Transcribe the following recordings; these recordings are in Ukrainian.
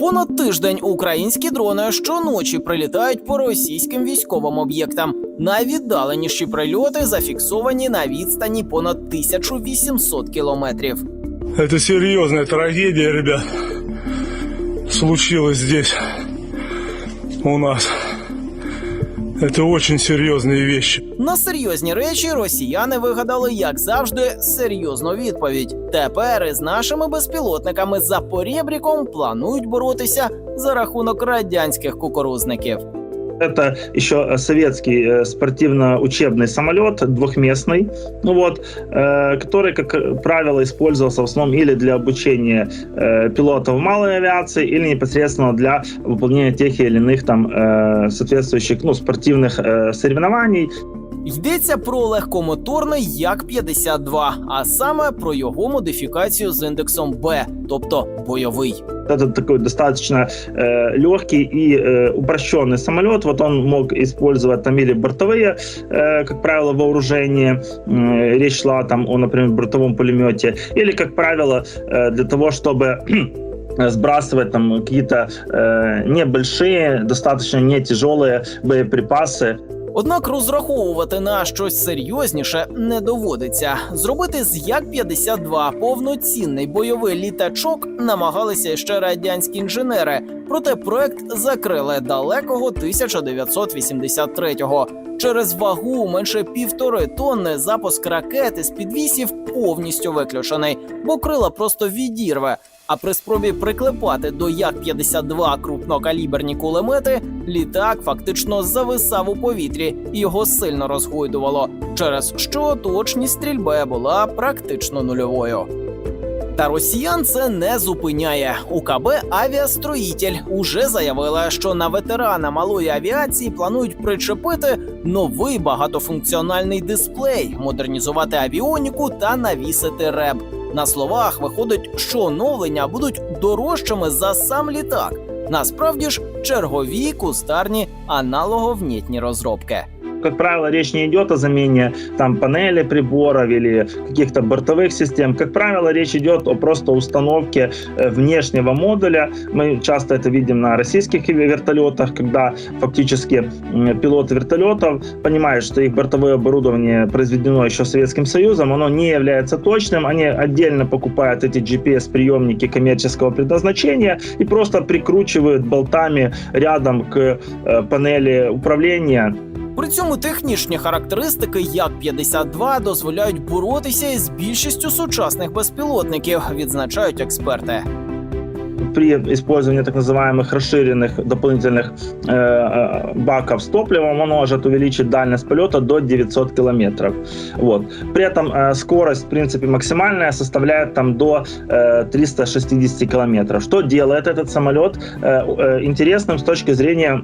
Понад тиждень українські дрони щоночі прилітають по російським військовим об'єктам. Найвіддаленіші прильоти зафіксовані на відстані понад 1800 кілометрів. Це серйозна трагедія, ребят. Случилось здесь у нас. Это очень серйозні речі. На серйозні речі росіяни вигадали, як завжди, серйозну відповідь. Тепер із нашими безпілотниками за порєбріком планують боротися за рахунок радянських кукурузників. Это еще э, советский э, спортивно-учебный самолет двухместный, ну вот, э, который, как правило, использовался в основном или для обучения э, пилотов малой авиации, или непосредственно для выполнения тех или иных там э, соответствующих ну, спортивных э, соревнований. Йдеться про легкомоторний Як-52, а саме про його модифікацію з індексом Б, тобто бойовий. Это такой достаточно э, легкий и э, упрощенный самолет. Вот он мог использовать там или бортовые, э, как правило, вооружения. М, Речь шла там о, например, бортовом пулемете. Или, как правило, э, для того, чтобы сбрасывать там какие-то э, небольшие, достаточно не тяжелые боеприпасы. Однак розраховувати на щось серйозніше не доводиться. Зробити з Як-52 повноцінний бойовий літачок намагалися ще радянські інженери, проте проект закрили далекого 1983-го. Через вагу менше півтори тонни запуск ракети з підвісів повністю виключений, бо крила просто відірве. А при спробі приклепати до Як-52 крупнокаліберні кулемети, літак фактично зависав у повітрі і його сильно розгойдувало, через що точність стрільби була практично нульовою. Та росіян це не зупиняє. УКБ Авіастроїтель уже заявила, що на ветерана малої авіації планують причепити новий багатофункціональний дисплей, модернізувати авіоніку та навісити реб. На словах виходить, що оновлення будуть дорожчими за сам літак. Насправді ж чергові кустарні аналоговнітні розробки. Как правило, речь не идет о замене там панели приборов или каких-то бортовых систем. Как правило, речь идет о просто установке э, внешнего модуля. Мы часто это видим на российских вертолетах, когда фактически пилот вертолетов понимает, что их бортовое оборудование произведено еще Советским Союзом, оно не является точным, они отдельно покупают эти GPS-приемники коммерческого предназначения и просто прикручивают болтами рядом к э, панели управления При цьому технічні характеристики Як-52 дозволяють боротися із більшістю сучасних безпілотників, відзначають експерти. при использовании так называемых расширенных дополнительных э, э, баков с топливом он может увеличить дальность полета до 900 километров. Вот. При этом э, скорость, в принципе, максимальная составляет там до э, 360 километров. Что делает этот самолет э, э, интересным с точки зрения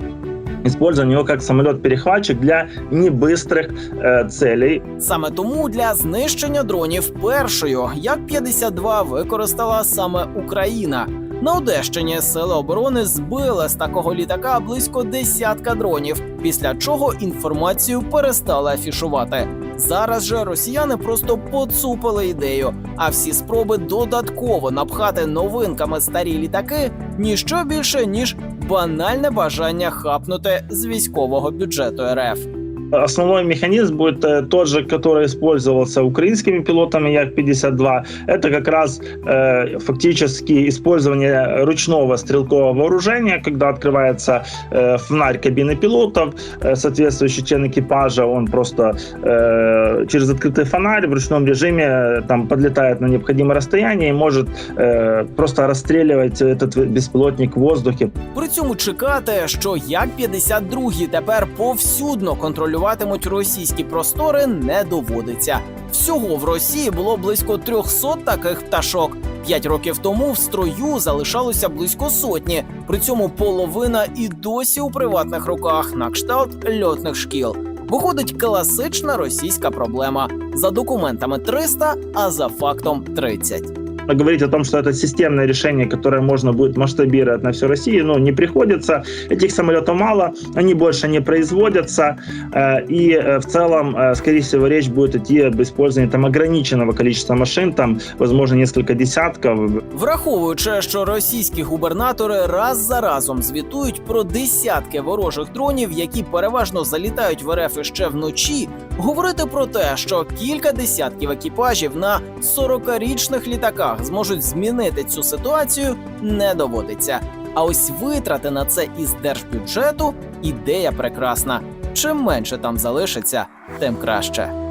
использования его как самолет-перехватчик для небыстрых э, целей. Саме тому для знищення дронів першою Як-52 використала саме Україна. На Одещині сили оборони збили з такого літака близько десятка дронів, після чого інформацію перестали афішувати. Зараз же росіяни просто поцупили ідею, а всі спроби додатково напхати новинками старі літаки ніщо більше ніж банальне бажання хапнути з військового бюджету РФ. Основной механизм будет э, тот же, который использовался украинскими пилотами Як-52. Это как раз э, фактически использование ручного стрелкового вооружения, когда открывается э, фонарь кабины пилотов, э, соответствующий член экипажа, он просто э, через открытый фонарь в ручном режиме э, там подлетает на необходимое расстояние и может э, просто расстреливать этот беспилотник в воздухе. При цьому чекати, що Як-52 тепер повсюдно контролюватимуть російські простори, не доводиться. Всього в Росії було близько 300 таких пташок. П'ять років тому в строю залишалося близько сотні. При цьому половина і досі у приватних руках на кшталт льотних шкіл. Виходить класична російська проблема: за документами 300, а за фактом 30 Говорить о том, что это системное решение, которое можно будет масштабировать на всю Россию, ну, не приходится. Этих самолетов мало, они больше не производятся, э, и э, в целом, э, скорее всего, речь будет идти об использовании там ограниченного количества машин, там, возможно, несколько десятков, Враховуючи, що російські губернатори раз за разом звітують про десятки ворожих дронів, які переважно залітають в РФ іще вночі, говорити про те, що кілька десятків екіпажів на 40-річних літаках зможуть змінити цю ситуацію, не доводиться. А ось витрати на це із держбюджету ідея прекрасна. Чим менше там залишиться, тим краще.